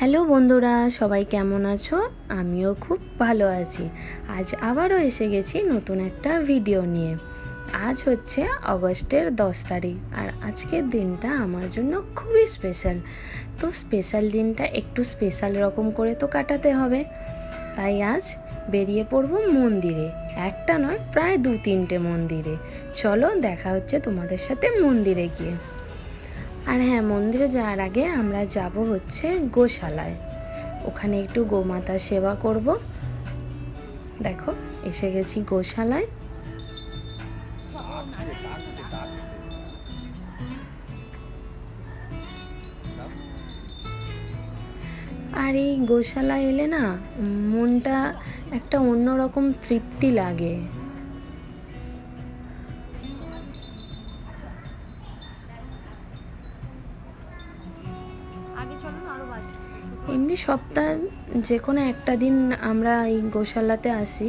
Hello বন্ধুরা, সবাই কেমন আছো? আমিও খুব ভালো আছি। আজ আবারও এসে গেছি নতুন একটা ভিডিও নিয়ে। আজ হচ্ছে অগস্টের দশ তারিখ আর আজকের দিনটা আমার জন্য খুবই স্পেশাল তো স্পেশাল দিনটা একটু স্পেশাল রকম করে তো কাটাতে হবে। তাই আজ বেরিয়ে পড়ব মন্দিরে। একটা নয়, প্রায় দু তিনটে মন্দিরে। চলো দেখা হচ্ছে তোমাদের সাথে মন্দিরে গিয়ে। আর হ্যাঁ মন্দিরে যাওয়ার আগে আমরা যাব হচ্ছে গোশালায়। ওখানে একটু গোমাতা সেবা করব। দেখো, এসে গেছি গোশালায়। আর এই গোশালা এলে না মনটা একটা অন্যরকম তৃপ্তি লাগে। এমনি সপ্তাহ যে কোনো একটা দিন আমরা এই গোশালাতে আসি।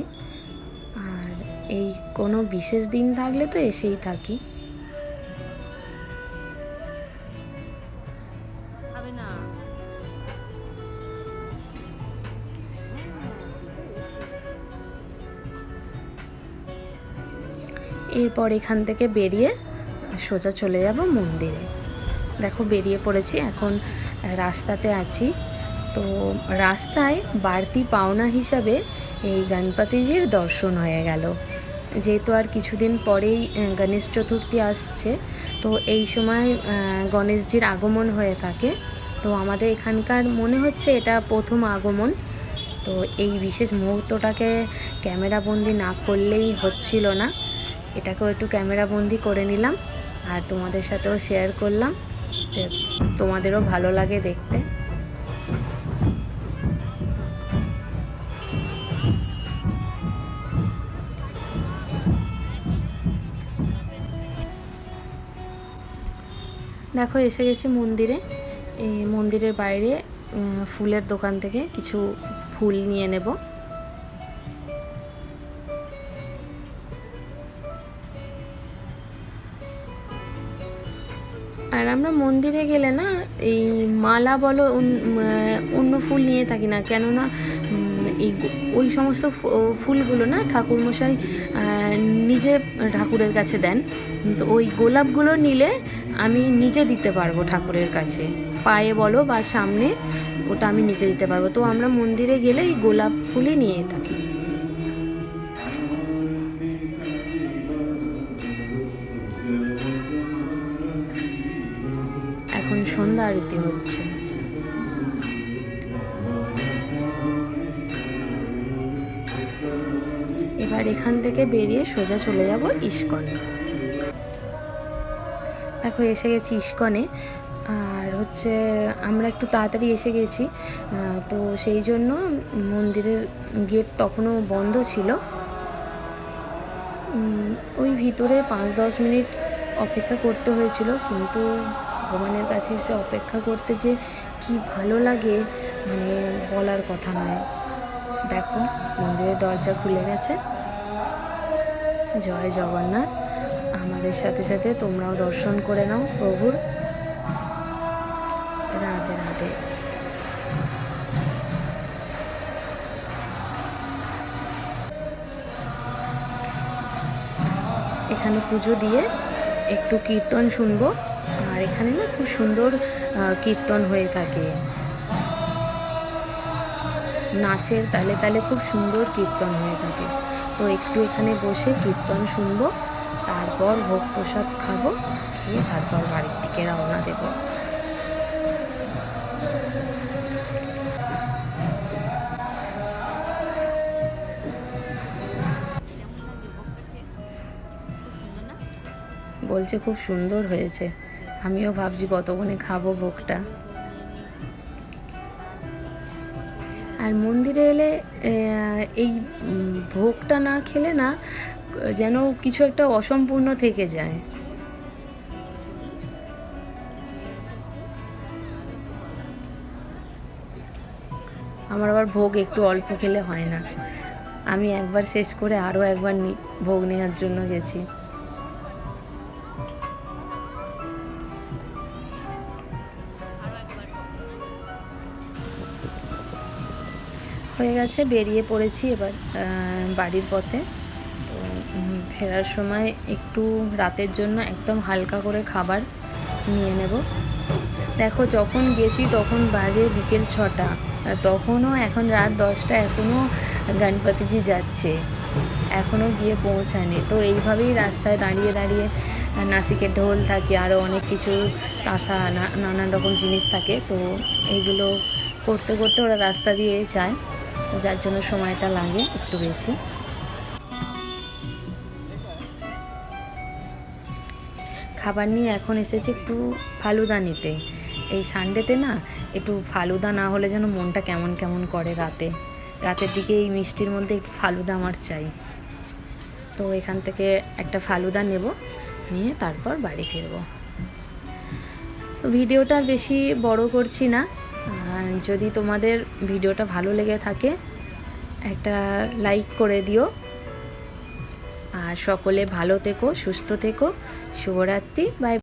আর এই কোনো বিশেষ দিন থাকলে তো এসেই থাকি। এরপর এখান থেকে বেরিয়ে সোজা চলে যাব মন্দিরে। দেখো বেরিয়ে পড়েছি এখন রাস্তাতে আছি। তো রাস্তায় বাড়তি পাওনা হিসাবে এই গণপতিজির দর্শন হয়ে গেল। যেহেতু আর কিছুদিন পরেই গণেশ চতুর্থী আসছে, তো এই সময় গণেশজির আগমন হয়ে থাকে। তো আমাদের এখানকার মনে হচ্ছে এটা প্রথম আগমন। তো এই বিশেষ মুহূর্তটাকে ক্যামেরাবন্দি না করলেই হচ্ছিল না। এটাকেও একটু ক্যামেরাবন্দি করে নিলাম, আর তোমাদের সাথেও শেয়ার করলাম। তোমাদেরও ভালো লাগে দেখতে। দেখো, এসে গেছি মন্দিরে। এই মন্দিরের বাইরে ফুলের দোকান থেকে কিছু ফুল নিয়ে নেব। আর আমরা মন্দিরে গেলে না, এই মালা বলো অন্য ফুল নিয়ে থাকি না। কেননা এই ওই সমস্ত ফুলগুলো না ঠাকুরমশাই নিজে ঠাকুরের কাছে দেন। তো ওই গোলাপগুলো নিলে আমি নিজে দিতে পারব ঠাকুরের কাছে। পায়ে বলো বা সামনে, ওটা আমি নিজে দিতে পারব। তো আমরা মন্দিরে গেলে এই গোলাপ ফুলই নিয়ে থাকি। এখন সন্ধ্যা আরতি হচ্ছে। এবার এখান থেকে বেরিয়ে সোজা চলে যাব ইস্কন। দেখো এসে গেছি ইস্কনে। আর হচ্ছে আমরা একটু তাড়াতাড়ি এসে গেছি। তো সেই জন্য মন্দিরের গেট তখনও বন্ধ ছিল। ওই ভিতরে পাঁচ দশ মিনিট অপেক্ষা করতে হয়েছিল। কিন্তু ভগবানের কাছে এসে অপেক্ষা করতে যে কি ভালো লাগে মানে বলার কথা নয়। দেখো মন্দিরের দরজা খুলে গেছে। জয় জগন্নাথ। আমাদের সাথে সাথে তোমরাও দর্শন করে নাও, প্রভুর। রাধে রাধে। এখানে পুজো দিয়ে একটু কীর্তন শুনব, আর এখানে না খুব সুন্দর কীর্তন হয়ে থাকে। নাচের তালে তালে খুব সুন্দর কীর্তন হয়ে থাকে। তো একটু এখানে বসে কীর্তন শুনব। তারপর ভোগ প্রসাদ খাব, খেয়ে তারপর বাড়ির দিকে রওনা দেব। বলছে খুব সুন্দর হয়েছে। আমিও ভাবছি কতক্ষণে খাব ভোগটা। আর মন্দিরে এলে এই ভোগটা না খেলে না যেন কিছু একটা অসম্পূর্ণ থেকে যায়। আমার আবার ভোগ একটু অল্প খেলে হয় না। আমি একবার শেষ করে আরও একবার ভোগ নেওয়ার জন্য গেছি। হয়ে গেছে, বেরিয়ে পড়েছি এবার বাড়ির পথে। ফেরার সময় একটু রাতের জন্য একদম হালকা করে খাবার নিয়ে নেব। দেখো যখন গেছি তখন বাজে বিকেল ছটা। তখনও এখন রাত দশটা, এখনও গণপতিজি যাচ্ছে। এখনও গিয়ে পৌঁছায়নি। তো এইভাবেই রাস্তায় দাঁড়িয়ে দাঁড়িয়ে নাসিকের ঢোল থাকে, আরও অনেক কিছু তাসা নানান রকম জিনিস থাকে। তো এইগুলো করতে করতে ওরা রাস্তা দিয়ে যায়। যার জন্য সময়টা লাগে একটু বেশি। খাবার নিয়ে এখন এসেছে একটু ফালুদা নিতে এই সানডেতে না একটু ফালুদা না হলে যেন মনটা কেমন কেমন করে রাতে। রাতের দিকে এই মিষ্টির মধ্যে একটু ফালুদা আমার চাই। তো এখান থেকে একটা ফালুদা নেব, নিয়ে তারপর বাড়ি ফিরবো। ভিডিওটা বেশি বড় করছি না। যদি তোমাদের ভিডিওটা ভালো লেগে থাকে, একটা লাইক করে দিও। আর সকলে ভালো থেকো সুস্থ থেকো। শুভরাত্রি বাই